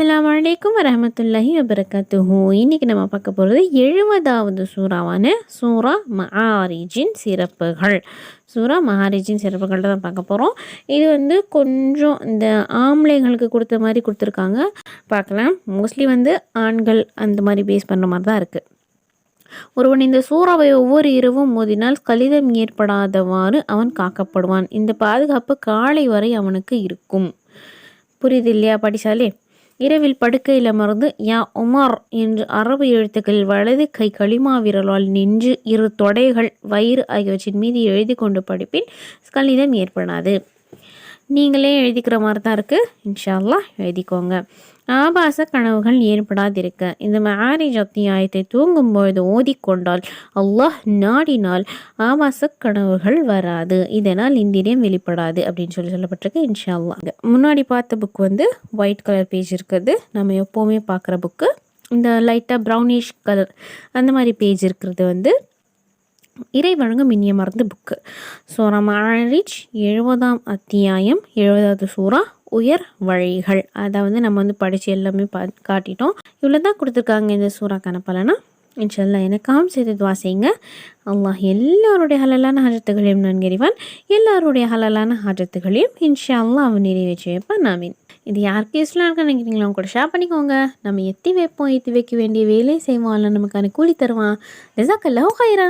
அஸ்லாம் வலைக்கம் வரமத்துல்லாஹி வபரகாத்துஹு. இன்னைக்கு நம்ம பார்க்க போகிறது எழுபதாவது சூறாவான சூரா மஹாரிஜின் சிறப்புகள். சூரா மஹாரிஜின் சிறப்புகள் தான் பார்க்க போகிறோம் இது வந்து கொஞ்சம் இந்த ஆம்பளைங்களுக்கு கொடுத்த மாதிரி கொடுத்துருக்காங்க. பார்க்கலாம். மோஸ்ட்லி வந்து ஆண்கள் அந்த மாதிரி பேஸ் பண்ணுற மாதிரி தான் இருக்குது ஒருவன் இந்த சூறாவை ஒவ்வொரு இரவும் மோதினால் கலிதம் ஏற்படாதவாறு அவன் காக்கப்படுவான். இந்த பாதுகாப்பு காலை வரை அவனுக்கு இருக்கும். புரியுது இல்லையா படித்தாலே இரவில் படுக்கையில் அமர்ந்து யா உமார் என்று அரபு எழுத்துக்களில் வலது கை களிமா விரலால் நின்று இரு தொடைகள் வயிறு ஆகியவற்றின் மீது எழுதி கொண்டு படிப்பின் கணிதம் ஏற்படாது. நீங்களே எழுதிக்கிற மாதிரி தான் இருக்குது இன்ஷால்லா எழுதிக்கோங்க. ஆபாச கனவுகள் ஏற்படாதிருக்க. இந்த மேரேஜ் அத்தியாயத்தை தூங்கும்பொழுது ஓதிக்கொண்டால் அல்லாஹ் நாடினால் ஆபாச கனவுகள் வராது. இதனால் இந்திரியம் வெளிப்படாது அப்படின்னு சொல்லி சொல்லப்பட்டிருக்கு. இன்ஷால்லா முன்னாடி பார்த்த புக் வந்து ஒயிட் கலர் பேஜ் இருக்குது. நம்ம எப்போவுமே பார்க்குற புக்கு இந்த லைட்டாக ப்ரௌனிஷ் கலர் அந்த மாதிரி பேஜ் இருக்கிறது வந்து இறை வழங்கும் இனிய மருந்து புக்கு சூரா மாரிச் எழுபதாம் அத்தியாயம் எழுபதாவது சூறா உயர் வழிகள். அதை வந்து நம்ம வந்து படித்து எல்லாமே பா காட்டிட்டோம். இவ்வளோ தான் கொடுத்துருக்காங்க இந்த சூறாக்கான பலனா இன்ஷல்லா எனக்காம் செய்து துவா செய்யுங்க. அல்லாஹ் எல்லாருடைய ஹலலான ஹஜத்துகளையும் நன்கறிவான். எல்லாருடைய ஹலலான ஹஜத்துகளையும் இன்ஷா அல்லாஹ் அவன் நிறைவேற்றி வைப்பான் நாமின் இது யாருக்கு இருக்க நினைக்கிறீங்களோ அவங்க கூட ஷேர் பண்ணிக்கோங்க. நம்ம எத்தி வைப்போம் எத்தி வைக்க வேண்டிய வேலையை செய்வோம். அல்ல நமக்கான கூலி தருவான். லெசாக்கல்லா ஹைரா